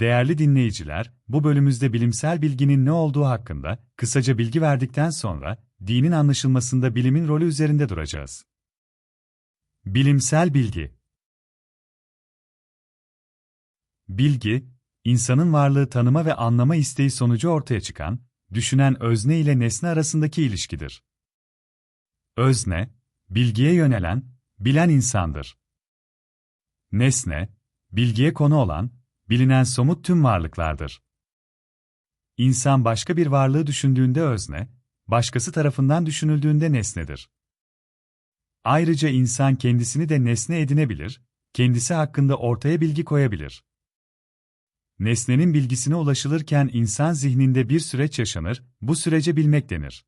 Değerli dinleyiciler, bu bölümümüzde bilimsel bilginin ne olduğu hakkında kısaca bilgi verdikten sonra dinin anlaşılmasında bilimin rolü üzerinde duracağız. Bilimsel bilgi Bilgi, insanın varlığı tanıma ve anlama isteği sonucu ortaya çıkan, düşünen özne ile nesne arasındaki ilişkidir. Özne, bilgiye yönelen, bilen insandır. Nesne, bilgiye konu olan, bilinen somut tüm varlıklardır. İnsan başka bir varlığı düşündüğünde özne, başkası tarafından düşünüldüğünde nesnedir. Ayrıca insan kendisini de nesne edinebilir, kendisi hakkında ortaya bilgi koyabilir. Nesnenin bilgisine ulaşılırken insan zihninde bir süreç yaşanır, bu sürece bilmek denir.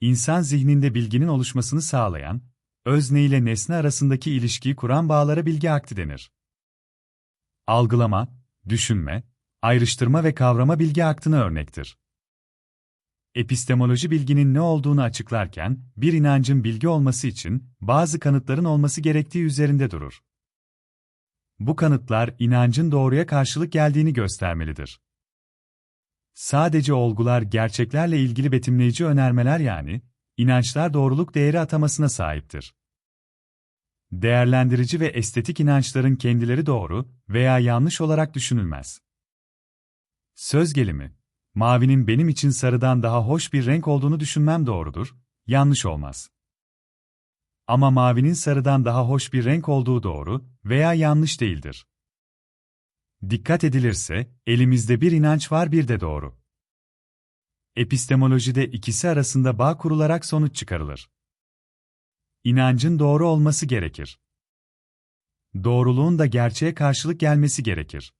İnsan zihninde bilginin oluşmasını sağlayan, özne ile nesne arasındaki ilişkiyi kuran bağlara bilgi akti denir. Algılama, düşünme, ayrıştırma ve kavrama bilgi aktına örnektir. Epistemoloji bilginin ne olduğunu açıklarken, bir inancın bilgi olması için bazı kanıtların olması gerektiği üzerinde durur. Bu kanıtlar inancın doğruya karşılık geldiğini göstermelidir. Sadece olgular gerçeklerle ilgili betimleyici önermeler yani, inançlar doğruluk değeri atamasına sahiptir. Değerlendirici ve estetik inançların kendileri doğru veya yanlış olarak düşünülmez. Söz gelimi, mavinin benim için sarıdan daha hoş bir renk olduğunu düşünmem doğrudur, yanlış olmaz. Ama mavinin sarıdan daha hoş bir renk olduğu doğru veya yanlış değildir. Dikkat edilirse, elimizde bir inanç var bir de doğru. Epistemolojide ikisi arasında bağ kurularak sonuç çıkarılır. İnancın doğru olması gerekir. Doğruluğun da gerçeğe karşılık gelmesi gerekir.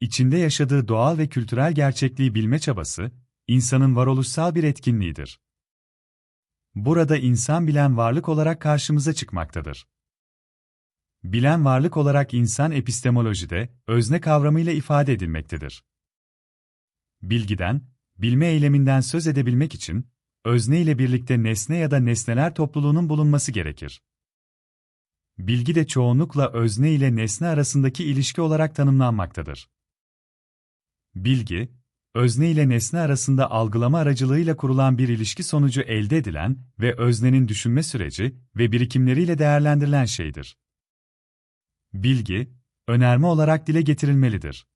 İçinde yaşadığı doğal ve kültürel gerçekliği bilme çabası, insanın varoluşsal bir etkinliğidir. Burada insan bilen varlık olarak karşımıza çıkmaktadır. Bilen varlık olarak insan epistemolojide, özne kavramıyla ifade edilmektedir. Bilgiden, bilme eyleminden söz edebilmek için, özne ile birlikte nesne ya da nesneler topluluğunun bulunması gerekir. Bilgi de çoğunlukla özne ile nesne arasındaki ilişki olarak tanımlanmaktadır. Bilgi, özne ile nesne arasında algılama aracılığıyla kurulan bir ilişki sonucu elde edilen ve öznenin düşünme süreci ve birikimleriyle değerlendirilen şeydir. Bilgi, önerme olarak dile getirilmelidir.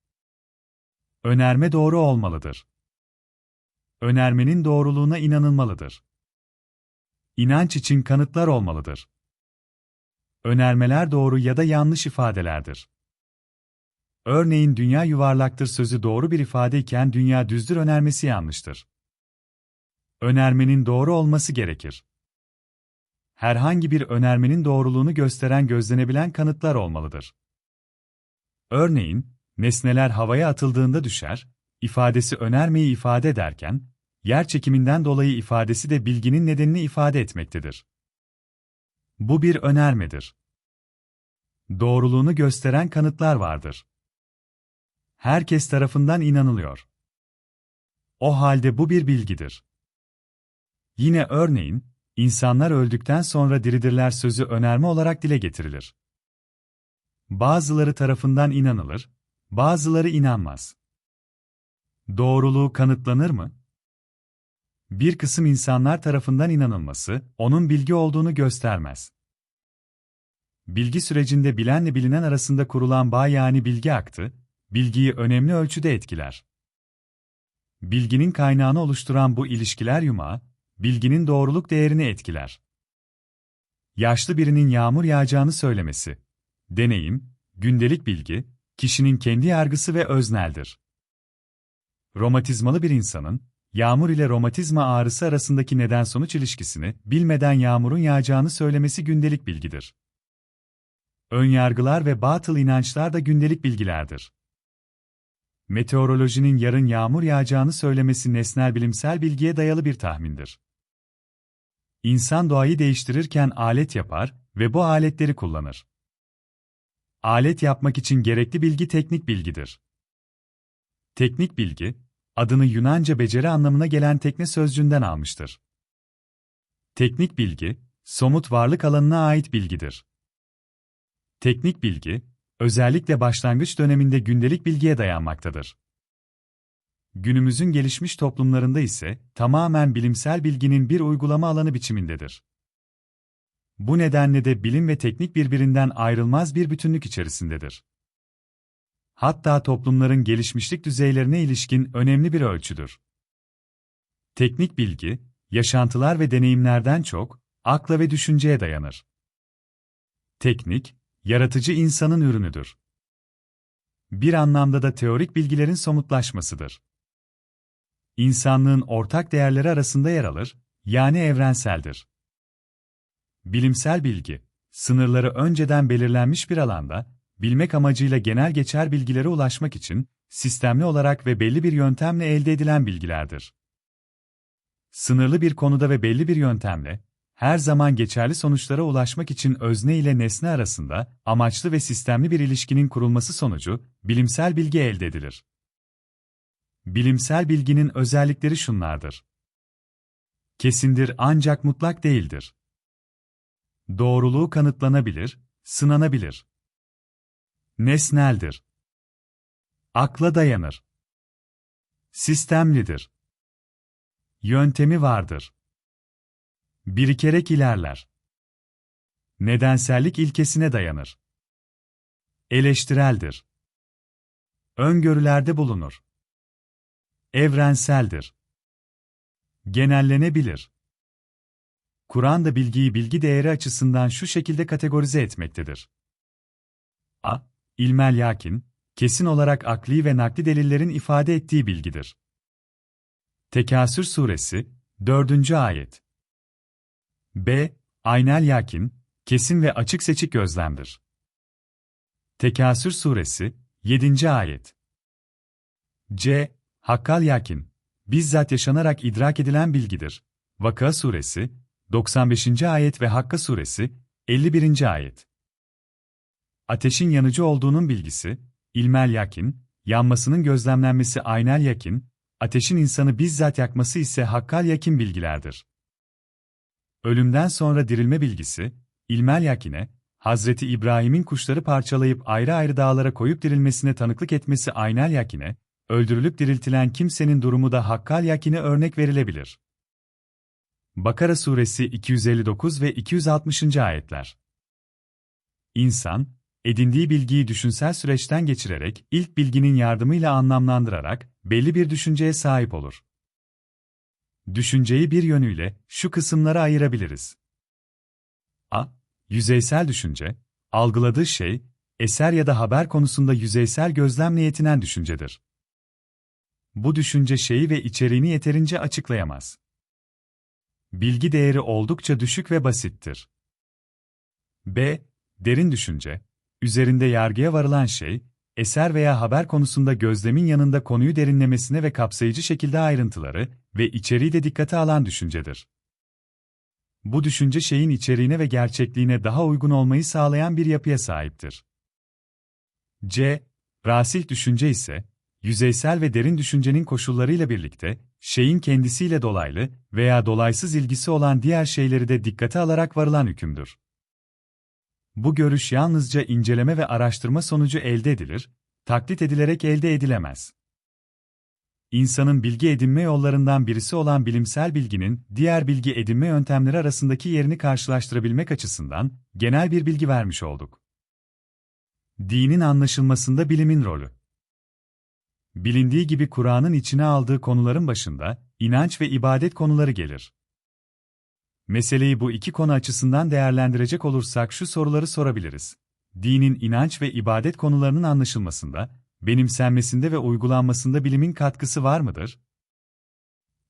Önerme doğru olmalıdır. Önermenin doğruluğuna inanılmalıdır. İnanç için kanıtlar olmalıdır. Önermeler doğru ya da yanlış ifadelerdir. Örneğin dünya yuvarlaktır sözü doğru bir ifadeyken dünya düzdür önermesi yanlıştır. Önermenin doğru olması gerekir. Herhangi bir önermenin doğruluğunu gösteren gözlenebilen kanıtlar olmalıdır. Örneğin, nesneler havaya atıldığında düşer, ifadesi önermeyi ifade ederken, yer çekiminden dolayı ifadesi de bilginin nedenini ifade etmektedir. Bu bir önermedir. Doğruluğunu gösteren kanıtlar vardır herkes tarafından inanılıyor. O halde bu bir bilgidir. Yine örneğin, insanlar öldükten sonra diridirler sözü önerme olarak dile getirilir. Bazıları tarafından inanılır, bazıları inanmaz. Doğruluğu kanıtlanır mı? Bir kısım insanlar tarafından inanılması, onun bilgi olduğunu göstermez. Bilgi sürecinde bilenle bilinen arasında kurulan bağ yani bilgi aktı, bilgiyi önemli ölçüde etkiler. Bilginin kaynağını oluşturan bu ilişkiler yumağı, bilginin doğruluk değerini etkiler. Yaşlı birinin yağmur yağacağını söylemesi. Deneyim, gündelik bilgi, kişinin kendi yargısı ve özneldir. Romatizmalı bir insanın, yağmur ile romatizma ağrısı arasındaki neden-sonuç ilişkisini bilmeden yağmurun yağacağını söylemesi gündelik bilgidir. Önyargılar ve batıl inançlar da gündelik bilgilerdir meteorolojinin yarın yağmur yağacağını söylemesi nesnel bilimsel bilgiye dayalı bir tahmindir. İnsan doğayı değiştirirken alet yapar ve bu aletleri kullanır. Alet yapmak için gerekli bilgi teknik bilgidir. Teknik bilgi, adını Yunanca beceri anlamına gelen tekne sözcüğünden almıştır. Teknik bilgi, somut varlık alanına ait bilgidir. Teknik bilgi, özellikle başlangıç döneminde gündelik bilgiye dayanmaktadır. Günümüzün gelişmiş toplumlarında ise tamamen bilimsel bilginin bir uygulama alanı biçimindedir. Bu nedenle de bilim ve teknik birbirinden ayrılmaz bir bütünlük içerisindedir. Hatta toplumların gelişmişlik düzeylerine ilişkin önemli bir ölçüdür. Teknik bilgi, yaşantılar ve deneyimlerden çok, akla ve düşünceye dayanır. Teknik, yaratıcı insanın ürünüdür. Bir anlamda da teorik bilgilerin somutlaşmasıdır. İnsanlığın ortak değerleri arasında yer alır, yani evrenseldir. Bilimsel bilgi, sınırları önceden belirlenmiş bir alanda, bilmek amacıyla genel geçer bilgilere ulaşmak için, sistemli olarak ve belli bir yöntemle elde edilen bilgilerdir. Sınırlı bir konuda ve belli bir yöntemle, her zaman geçerli sonuçlara ulaşmak için özne ile nesne arasında amaçlı ve sistemli bir ilişkinin kurulması sonucu bilimsel bilgi elde edilir. Bilimsel bilginin özellikleri şunlardır. Kesindir ancak mutlak değildir. Doğruluğu kanıtlanabilir, sınanabilir. Nesneldir. Akla dayanır. Sistemlidir. Yöntemi vardır. Birikerek ilerler. Nedensellik ilkesine dayanır. Eleştireldir. Öngörülerde bulunur. Evrenseldir. Genellenebilir. Kur'an da bilgiyi bilgi değeri açısından şu şekilde kategorize etmektedir. A. İlmel yakin, kesin olarak akli ve nakli delillerin ifade ettiği bilgidir. Tekasür Suresi, 4. Ayet B. Aynel yakin, kesin ve açık seçik gözlemdir. Tekasür Suresi, 7. Ayet C. Hakkal yakin, bizzat yaşanarak idrak edilen bilgidir. Vaka Suresi, 95. Ayet ve Hakka Suresi, 51. Ayet Ateşin yanıcı olduğunun bilgisi, ilmel yakin, yanmasının gözlemlenmesi aynel yakin, ateşin insanı bizzat yakması ise hakkal yakin bilgilerdir. Ölümden sonra dirilme bilgisi, ilmel yakine, Hazreti İbrahim'in kuşları parçalayıp ayrı ayrı dağlara koyup dirilmesine tanıklık etmesi aynel yakine, öldürülüp diriltilen kimsenin durumu da hakkal yakine örnek verilebilir. Bakara Suresi 259 ve 260. ayetler. İnsan, edindiği bilgiyi düşünsel süreçten geçirerek, ilk bilginin yardımıyla anlamlandırarak, belli bir düşünceye sahip olur. Düşünceyi bir yönüyle, şu kısımlara ayırabiliriz. A. Yüzeysel düşünce, algıladığı şey, eser ya da haber konusunda yüzeysel gözlemle yetinen düşüncedir. Bu düşünce şeyi ve içeriğini yeterince açıklayamaz. Bilgi değeri oldukça düşük ve basittir. B. Derin düşünce, üzerinde yargıya varılan şey, eser veya haber konusunda gözlemin yanında konuyu derinlemesine ve kapsayıcı şekilde ayrıntıları ve içeriği de dikkate alan düşüncedir. Bu düşünce şeyin içeriğine ve gerçekliğine daha uygun olmayı sağlayan bir yapıya sahiptir. C. Rasih düşünce ise, yüzeysel ve derin düşüncenin koşullarıyla birlikte, şeyin kendisiyle dolaylı veya dolaysız ilgisi olan diğer şeyleri de dikkate alarak varılan hükümdür. Bu görüş yalnızca inceleme ve araştırma sonucu elde edilir, taklit edilerek elde edilemez. İnsanın bilgi edinme yollarından birisi olan bilimsel bilginin diğer bilgi edinme yöntemleri arasındaki yerini karşılaştırabilmek açısından genel bir bilgi vermiş olduk. Dinin anlaşılmasında bilimin rolü. Bilindiği gibi Kur'an'ın içine aldığı konuların başında inanç ve ibadet konuları gelir. Meseleyi bu iki konu açısından değerlendirecek olursak şu soruları sorabiliriz. Dinin inanç ve ibadet konularının anlaşılmasında, benimsenmesinde ve uygulanmasında bilimin katkısı var mıdır?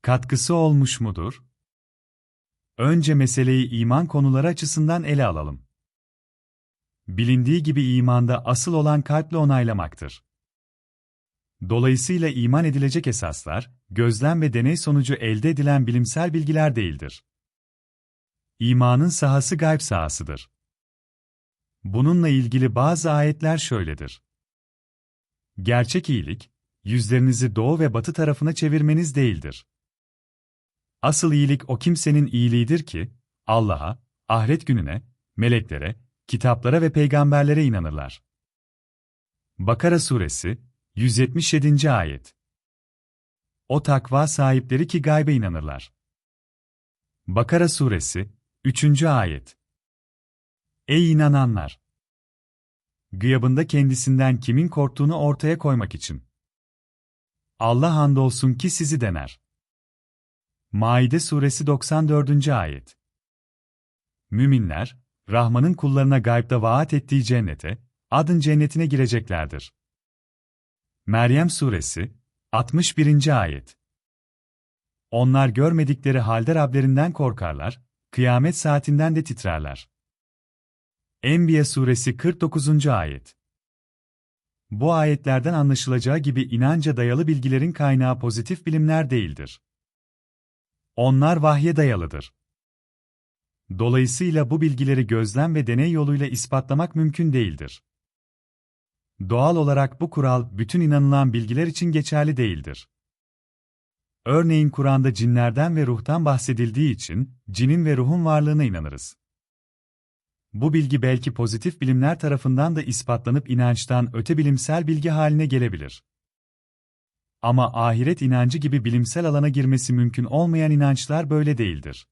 Katkısı olmuş mudur? Önce meseleyi iman konuları açısından ele alalım. Bilindiği gibi imanda asıl olan kalple onaylamaktır. Dolayısıyla iman edilecek esaslar, gözlem ve deney sonucu elde edilen bilimsel bilgiler değildir. İmanın sahası gayb sahasıdır. Bununla ilgili bazı ayetler şöyledir. Gerçek iyilik, yüzlerinizi doğu ve batı tarafına çevirmeniz değildir. Asıl iyilik o kimsenin iyiliğidir ki, Allah'a, ahiret gününe, meleklere, kitaplara ve peygamberlere inanırlar. Bakara Suresi 177. Ayet O takva sahipleri ki gaybe inanırlar. Bakara Suresi 3. Ayet Ey inananlar! Gıyabında kendisinden kimin korktuğunu ortaya koymak için. Allah andolsun ki sizi dener. Maide Suresi 94. Ayet Müminler, Rahman'ın kullarına gaybda vaat ettiği cennete, adın cennetine gireceklerdir. Meryem Suresi 61. Ayet Onlar görmedikleri halde Rablerinden korkarlar, kıyamet saatinden de titrerler. Enbiya Suresi 49. Ayet Bu ayetlerden anlaşılacağı gibi inanca dayalı bilgilerin kaynağı pozitif bilimler değildir. Onlar vahye dayalıdır. Dolayısıyla bu bilgileri gözlem ve deney yoluyla ispatlamak mümkün değildir. Doğal olarak bu kural bütün inanılan bilgiler için geçerli değildir. Örneğin Kur'an'da cinlerden ve ruhtan bahsedildiği için cinin ve ruhun varlığına inanırız. Bu bilgi belki pozitif bilimler tarafından da ispatlanıp inançtan öte bilimsel bilgi haline gelebilir. Ama ahiret inancı gibi bilimsel alana girmesi mümkün olmayan inançlar böyle değildir.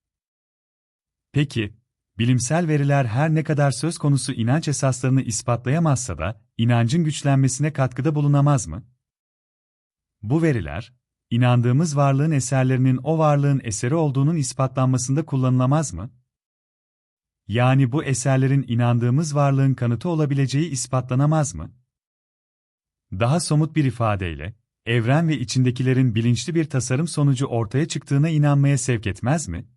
Peki, bilimsel veriler her ne kadar söz konusu inanç esaslarını ispatlayamazsa da, inancın güçlenmesine katkıda bulunamaz mı? Bu veriler, inandığımız varlığın eserlerinin o varlığın eseri olduğunun ispatlanmasında kullanılamaz mı? Yani bu eserlerin inandığımız varlığın kanıtı olabileceği ispatlanamaz mı? Daha somut bir ifadeyle, evren ve içindekilerin bilinçli bir tasarım sonucu ortaya çıktığına inanmaya sevk etmez mi?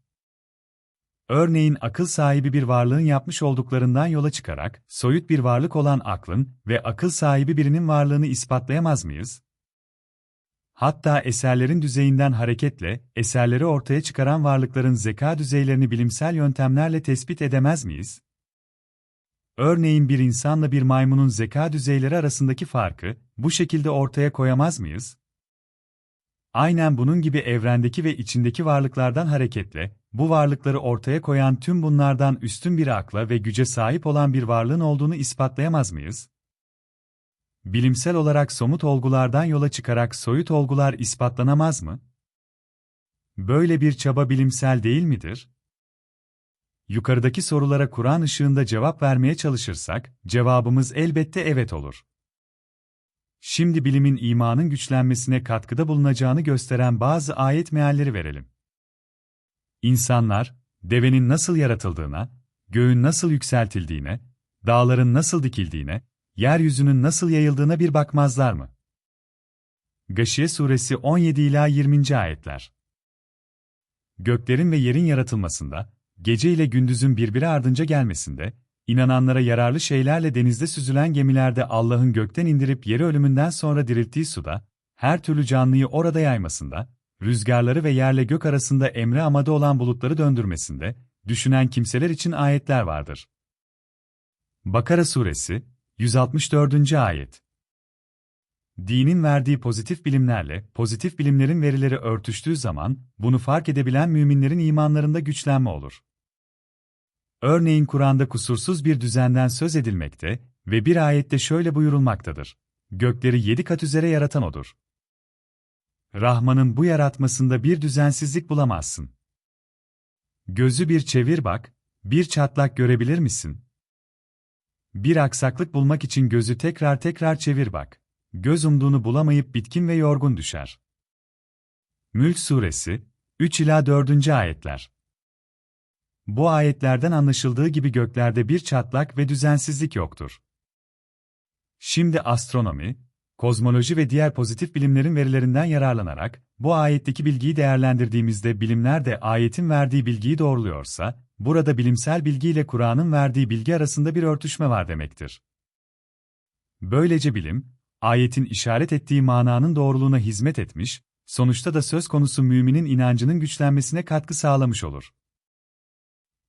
Örneğin akıl sahibi bir varlığın yapmış olduklarından yola çıkarak, soyut bir varlık olan aklın ve akıl sahibi birinin varlığını ispatlayamaz mıyız? Hatta eserlerin düzeyinden hareketle, eserleri ortaya çıkaran varlıkların zeka düzeylerini bilimsel yöntemlerle tespit edemez miyiz? Örneğin bir insanla bir maymunun zeka düzeyleri arasındaki farkı, bu şekilde ortaya koyamaz mıyız? Aynen bunun gibi evrendeki ve içindeki varlıklardan hareketle, bu varlıkları ortaya koyan tüm bunlardan üstün bir akla ve güce sahip olan bir varlığın olduğunu ispatlayamaz mıyız? Bilimsel olarak somut olgulardan yola çıkarak soyut olgular ispatlanamaz mı? Böyle bir çaba bilimsel değil midir? Yukarıdaki sorulara Kur'an ışığında cevap vermeye çalışırsak, cevabımız elbette evet olur. Şimdi bilimin imanın güçlenmesine katkıda bulunacağını gösteren bazı ayet mealleri verelim. İnsanlar, devenin nasıl yaratıldığına, göğün nasıl yükseltildiğine, dağların nasıl dikildiğine, yeryüzünün nasıl yayıldığına bir bakmazlar mı? Gaşiye Suresi 17 ila 20. ayetler. Göklerin ve yerin yaratılmasında, gece ile gündüzün birbiri ardınca gelmesinde, inananlara yararlı şeylerle denizde süzülen gemilerde Allah'ın gökten indirip yeri ölümünden sonra dirilttiği suda, her türlü canlıyı orada yaymasında, rüzgarları ve yerle gök arasında emre amade olan bulutları döndürmesinde, düşünen kimseler için ayetler vardır. Bakara Suresi 164. Ayet Dinin verdiği pozitif bilimlerle, pozitif bilimlerin verileri örtüştüğü zaman, bunu fark edebilen müminlerin imanlarında güçlenme olur. Örneğin Kur'an'da kusursuz bir düzenden söz edilmekte ve bir ayette şöyle buyurulmaktadır. Gökleri yedi kat üzere yaratan O'dur. Rahman'ın bu yaratmasında bir düzensizlik bulamazsın. Gözü bir çevir bak, bir çatlak görebilir misin? Bir aksaklık bulmak için gözü tekrar tekrar çevir bak. Göz umduğunu bulamayıp bitkin ve yorgun düşer. Mülk Suresi 3 ila 4. ayetler. Bu ayetlerden anlaşıldığı gibi göklerde bir çatlak ve düzensizlik yoktur. Şimdi astronomi, kozmoloji ve diğer pozitif bilimlerin verilerinden yararlanarak, bu ayetteki bilgiyi değerlendirdiğimizde bilimler de ayetin verdiği bilgiyi doğruluyorsa, burada bilimsel bilgi ile Kur'an'ın verdiği bilgi arasında bir örtüşme var demektir. Böylece bilim, ayetin işaret ettiği mananın doğruluğuna hizmet etmiş, sonuçta da söz konusu müminin inancının güçlenmesine katkı sağlamış olur.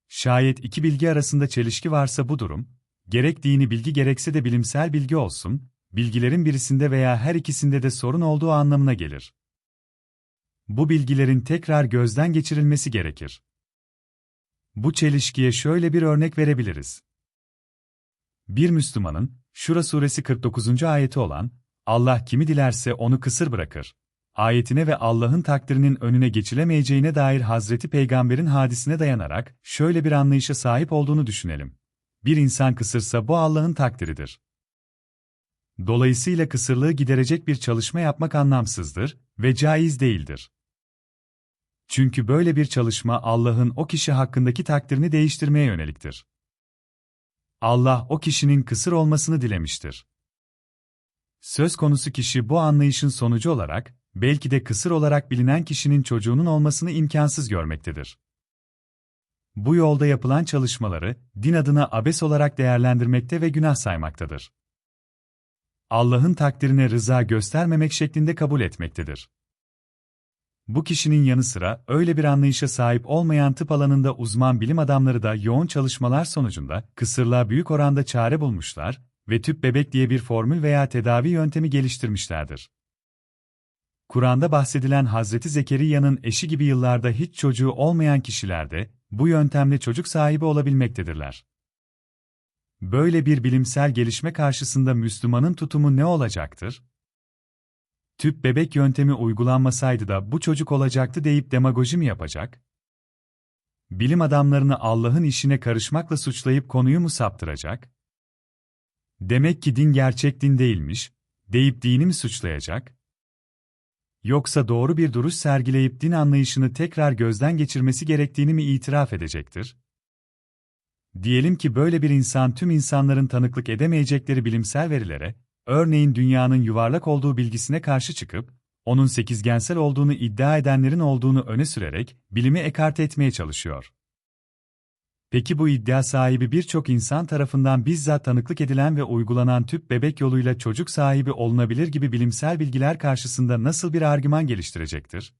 Şayet iki bilgi arasında çelişki varsa bu durum, gerek dini bilgi gerekse de bilimsel bilgi olsun, bilgilerin birisinde veya her ikisinde de sorun olduğu anlamına gelir. Bu bilgilerin tekrar gözden geçirilmesi gerekir. Bu çelişkiye şöyle bir örnek verebiliriz. Bir Müslümanın, Şura suresi 49. ayeti olan, Allah kimi dilerse onu kısır bırakır. Ayetine ve Allah'ın takdirinin önüne geçilemeyeceğine dair Hazreti Peygamber'in hadisine dayanarak şöyle bir anlayışa sahip olduğunu düşünelim. Bir insan kısırsa bu Allah'ın takdiridir. Dolayısıyla kısırlığı giderecek bir çalışma yapmak anlamsızdır ve caiz değildir. Çünkü böyle bir çalışma Allah'ın o kişi hakkındaki takdirini değiştirmeye yöneliktir. Allah o kişinin kısır olmasını dilemiştir. Söz konusu kişi bu anlayışın sonucu olarak, belki de kısır olarak bilinen kişinin çocuğunun olmasını imkansız görmektedir. Bu yolda yapılan çalışmaları, din adına abes olarak değerlendirmekte ve günah saymaktadır. Allah'ın takdirine rıza göstermemek şeklinde kabul etmektedir. Bu kişinin yanı sıra öyle bir anlayışa sahip olmayan tıp alanında uzman bilim adamları da yoğun çalışmalar sonucunda kısırlığa büyük oranda çare bulmuşlar ve tüp bebek diye bir formül veya tedavi yöntemi geliştirmişlerdir. Kur'an'da bahsedilen Hazreti Zekeriya'nın eşi gibi yıllarda hiç çocuğu olmayan kişilerde bu yöntemle çocuk sahibi olabilmektedirler. Böyle bir bilimsel gelişme karşısında Müslümanın tutumu ne olacaktır? Tüp bebek yöntemi uygulanmasaydı da bu çocuk olacaktı deyip demagoji mi yapacak? Bilim adamlarını Allah'ın işine karışmakla suçlayıp konuyu mu saptıracak? Demek ki din gerçek din değilmiş, deyip dini mi suçlayacak? Yoksa doğru bir duruş sergileyip din anlayışını tekrar gözden geçirmesi gerektiğini mi itiraf edecektir? Diyelim ki böyle bir insan tüm insanların tanıklık edemeyecekleri bilimsel verilere, örneğin dünyanın yuvarlak olduğu bilgisine karşı çıkıp, onun sekizgensel olduğunu iddia edenlerin olduğunu öne sürerek bilimi ekarte etmeye çalışıyor. Peki bu iddia sahibi birçok insan tarafından bizzat tanıklık edilen ve uygulanan tüp bebek yoluyla çocuk sahibi olunabilir gibi bilimsel bilgiler karşısında nasıl bir argüman geliştirecektir?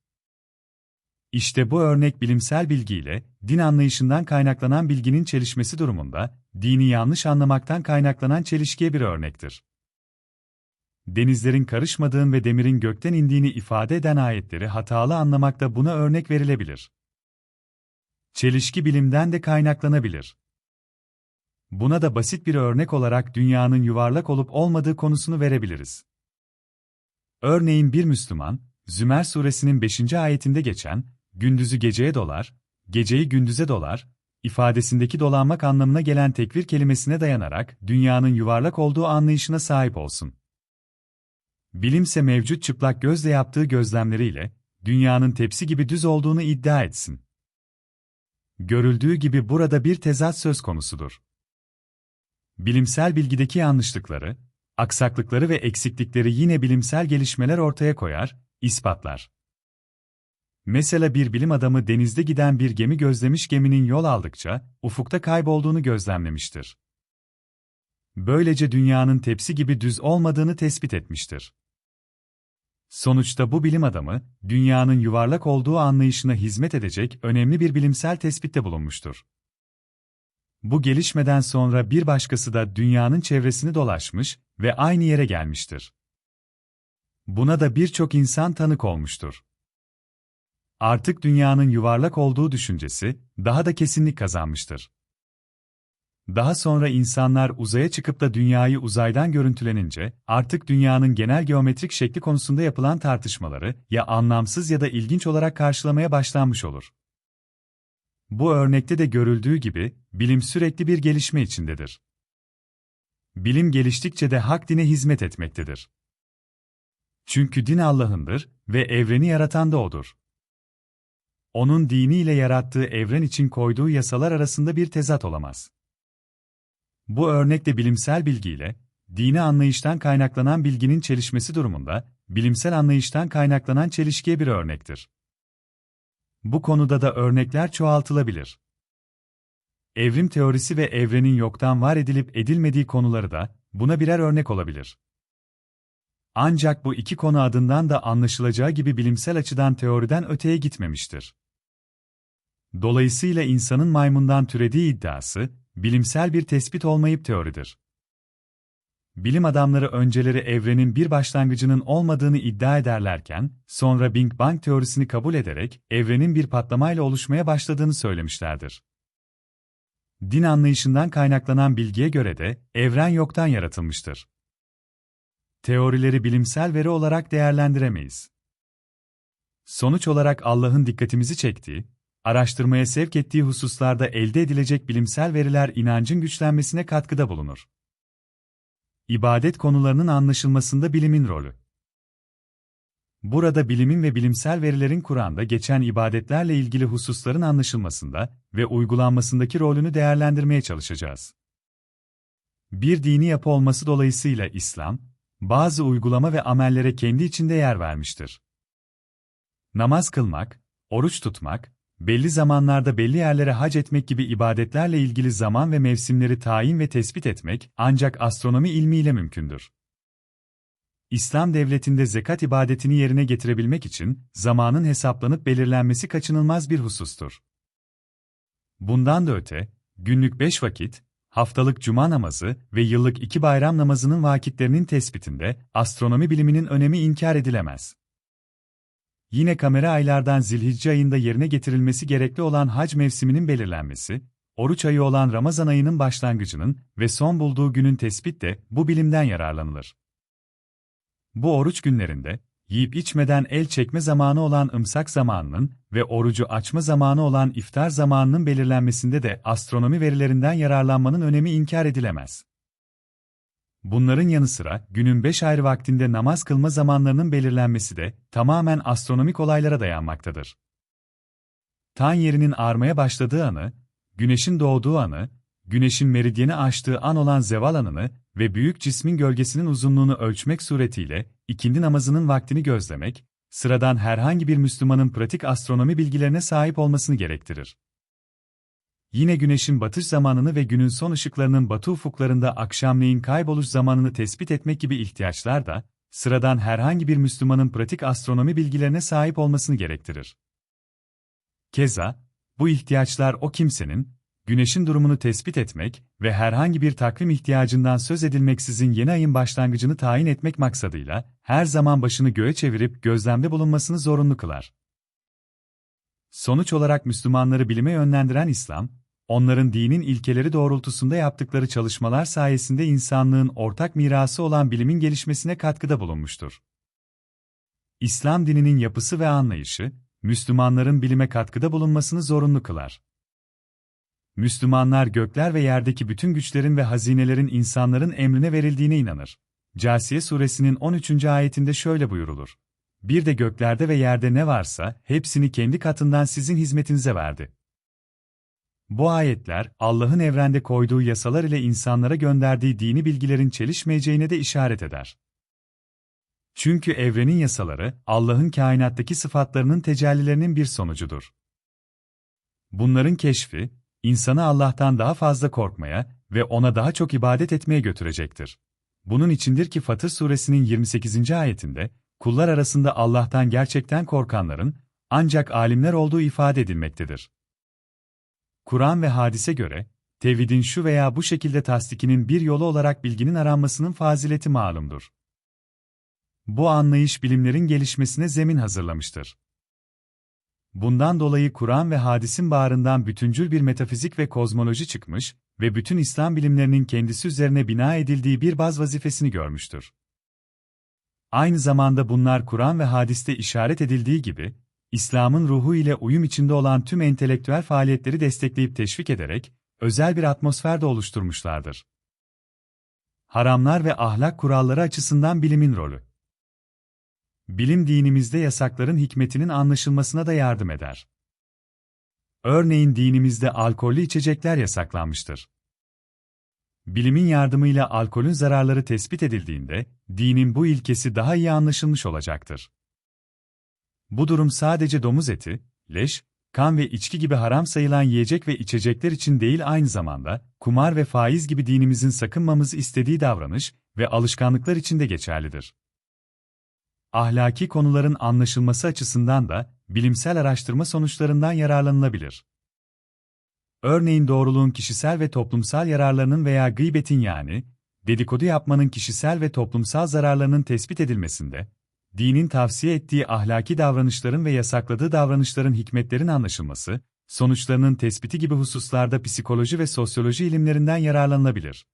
İşte bu örnek bilimsel bilgiyle, din anlayışından kaynaklanan bilginin çelişmesi durumunda, dini yanlış anlamaktan kaynaklanan çelişkiye bir örnektir. Denizlerin karışmadığın ve demirin gökten indiğini ifade eden ayetleri hatalı anlamakta buna örnek verilebilir. Çelişki bilimden de kaynaklanabilir. Buna da basit bir örnek olarak dünyanın yuvarlak olup olmadığı konusunu verebiliriz. Örneğin bir Müslüman, Zümer suresinin 5. ayetinde geçen, gündüzü geceye dolar, geceyi gündüze dolar, ifadesindeki dolanmak anlamına gelen tekvir kelimesine dayanarak dünyanın yuvarlak olduğu anlayışına sahip olsun. Bilimse mevcut çıplak gözle yaptığı gözlemleriyle, dünyanın tepsi gibi düz olduğunu iddia etsin. Görüldüğü gibi burada bir tezat söz konusudur. Bilimsel bilgideki yanlışlıkları, aksaklıkları ve eksiklikleri yine bilimsel gelişmeler ortaya koyar, ispatlar. Mesela bir bilim adamı denizde giden bir gemi gözlemiş geminin yol aldıkça, ufukta kaybolduğunu gözlemlemiştir. Böylece dünyanın tepsi gibi düz olmadığını tespit etmiştir. Sonuçta bu bilim adamı, dünyanın yuvarlak olduğu anlayışına hizmet edecek önemli bir bilimsel tespitte bulunmuştur. Bu gelişmeden sonra bir başkası da dünyanın çevresini dolaşmış ve aynı yere gelmiştir. Buna da birçok insan tanık olmuştur. Artık dünyanın yuvarlak olduğu düşüncesi daha da kesinlik kazanmıştır. Daha sonra insanlar uzaya çıkıp da dünyayı uzaydan görüntülenince, artık dünyanın genel geometrik şekli konusunda yapılan tartışmaları ya anlamsız ya da ilginç olarak karşılamaya başlanmış olur. Bu örnekte de görüldüğü gibi, bilim sürekli bir gelişme içindedir. Bilim geliştikçe de hak dine hizmet etmektedir. Çünkü din Allah'ındır ve evreni yaratan da O'dur. Onun diniyle yarattığı evren için koyduğu yasalar arasında bir tezat olamaz. Bu örnekte bilimsel bilgiyle, dini anlayıştan kaynaklanan bilginin çelişmesi durumunda, bilimsel anlayıştan kaynaklanan çelişkiye bir örnektir. Bu konuda da örnekler çoğaltılabilir. Evrim teorisi ve evrenin yoktan var edilip edilmediği konuları da buna birer örnek olabilir. Ancak bu iki konu adından da anlaşılacağı gibi bilimsel açıdan teoriden öteye gitmemiştir. Dolayısıyla insanın maymundan türediği iddiası, bilimsel bir tespit olmayıp teoridir. Bilim adamları önceleri evrenin bir başlangıcının olmadığını iddia ederlerken, sonra Big Bang teorisini kabul ederek evrenin bir patlamayla oluşmaya başladığını söylemişlerdir. din anlayışından kaynaklanan bilgiye göre de evren yoktan yaratılmıştır. Teorileri bilimsel veri olarak değerlendiremeyiz. Sonuç olarak Allah'ın dikkatimizi çektiği, araştırmaya sevk ettiği hususlarda elde edilecek bilimsel veriler inancın güçlenmesine katkıda bulunur. İbadet konularının anlaşılmasında bilimin rolü. Burada bilimin ve bilimsel verilerin Kur'an'da geçen ibadetlerle ilgili hususların anlaşılmasında ve uygulanmasındaki rolünü değerlendirmeye çalışacağız. Bir dini yapı olması dolayısıyla İslam, bazı uygulama ve amellere kendi içinde yer vermiştir. Namaz kılmak, oruç tutmak, belli zamanlarda belli yerlere hac etmek gibi ibadetlerle ilgili zaman ve mevsimleri tayin ve tespit etmek ancak astronomi ilmiyle mümkündür. İslam devletinde zekat ibadetini yerine getirebilmek için zamanın hesaplanıp belirlenmesi kaçınılmaz bir husustur. Bundan da öte, günlük beş vakit, haftalık cuma namazı ve yıllık iki bayram namazının vakitlerinin tespitinde astronomi biliminin önemi inkar edilemez. Yine kamera aylardan zilhicce ayında yerine getirilmesi gerekli olan hac mevsiminin belirlenmesi, oruç ayı olan Ramazan ayının başlangıcının ve son bulduğu günün tespit de bu bilimden yararlanılır. Bu oruç günlerinde, yiyip içmeden el çekme zamanı olan ımsak zamanının ve orucu açma zamanı olan iftar zamanının belirlenmesinde de astronomi verilerinden yararlanmanın önemi inkar edilemez. Bunların yanı sıra günün beş ayrı vaktinde namaz kılma zamanlarının belirlenmesi de tamamen astronomik olaylara dayanmaktadır. Tan yerinin ağarmaya başladığı anı, güneşin doğduğu anı, güneşin meridyeni aştığı an olan zeval anını ve büyük cismin gölgesinin uzunluğunu ölçmek suretiyle ikindi namazının vaktini gözlemek, sıradan herhangi bir Müslümanın pratik astronomi bilgilerine sahip olmasını gerektirir. Yine güneşin batış zamanını ve günün son ışıklarının batı ufuklarında akşamleyin kayboluş zamanını tespit etmek gibi ihtiyaçlar da, sıradan herhangi bir Müslümanın pratik astronomi bilgilerine sahip olmasını gerektirir. Keza, bu ihtiyaçlar o kimsenin, güneşin durumunu tespit etmek ve herhangi bir takvim ihtiyacından söz edilmeksizin yeni ayın başlangıcını tayin etmek maksadıyla, her zaman başını göğe çevirip gözlemde bulunmasını zorunlu kılar. Sonuç olarak Müslümanları bilime yönlendiren İslam, onların dinin ilkeleri doğrultusunda yaptıkları çalışmalar sayesinde insanlığın ortak mirası olan bilimin gelişmesine katkıda bulunmuştur. İslam dininin yapısı ve anlayışı, Müslümanların bilime katkıda bulunmasını zorunlu kılar. Müslümanlar gökler ve yerdeki bütün güçlerin ve hazinelerin insanların emrine verildiğine inanır. Câsiye suresinin 13. ayetinde şöyle buyurulur. Bir de göklerde ve yerde ne varsa, hepsini kendi katından sizin hizmetinize verdi. Bu ayetler, Allah'ın evrende koyduğu yasalar ile insanlara gönderdiği dini bilgilerin çelişmeyeceğine de işaret eder. Çünkü evrenin yasaları, Allah'ın kainattaki sıfatlarının tecellilerinin bir sonucudur. Bunların keşfi, insanı Allah'tan daha fazla korkmaya ve ona daha çok ibadet etmeye götürecektir. Bunun içindir ki Fatır suresinin 28. ayetinde, kullar arasında Allah'tan gerçekten korkanların, ancak alimler olduğu ifade edilmektedir. Kur'an ve hadise göre, tevhidin şu veya bu şekilde tasdikinin bir yolu olarak bilginin aranmasının fazileti malumdur. Bu anlayış bilimlerin gelişmesine zemin hazırlamıştır. Bundan dolayı Kur'an ve hadisin bağrından bütüncül bir metafizik ve kozmoloji çıkmış ve bütün İslam bilimlerinin kendisi üzerine bina edildiği bir baz vazifesini görmüştür. Aynı zamanda bunlar Kur'an ve hadiste işaret edildiği gibi, İslam'ın ruhu ile uyum içinde olan tüm entelektüel faaliyetleri destekleyip teşvik ederek, özel bir atmosfer de oluşturmuşlardır. Haramlar ve ahlak kuralları açısından bilimin rolü. Bilim dinimizde yasakların hikmetinin anlaşılmasına da yardım eder. Örneğin dinimizde alkollü içecekler yasaklanmıştır. Bilimin yardımıyla alkolün zararları tespit edildiğinde, dinin bu ilkesi daha iyi anlaşılmış olacaktır. Bu durum sadece domuz eti, leş, kan ve içki gibi haram sayılan yiyecek ve içecekler için değil aynı zamanda, kumar ve faiz gibi dinimizin sakınmamızı istediği davranış ve alışkanlıklar için de geçerlidir. Ahlaki konuların anlaşılması açısından da, bilimsel araştırma sonuçlarından yararlanılabilir. Örneğin doğruluğun kişisel ve toplumsal yararlarının veya gıybetin yani, dedikodu yapmanın kişisel ve toplumsal zararlarının tespit edilmesinde, dinin tavsiye ettiği ahlaki davranışların ve yasakladığı davranışların hikmetlerin anlaşılması, Sonuçlarının tespiti gibi hususlarda psikoloji ve sosyoloji ilimlerinden yararlanılabilir.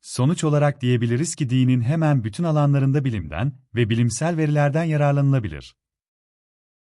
Sonuç olarak diyebiliriz ki dinin hemen bütün alanlarında bilimden ve bilimsel verilerden yararlanılabilir.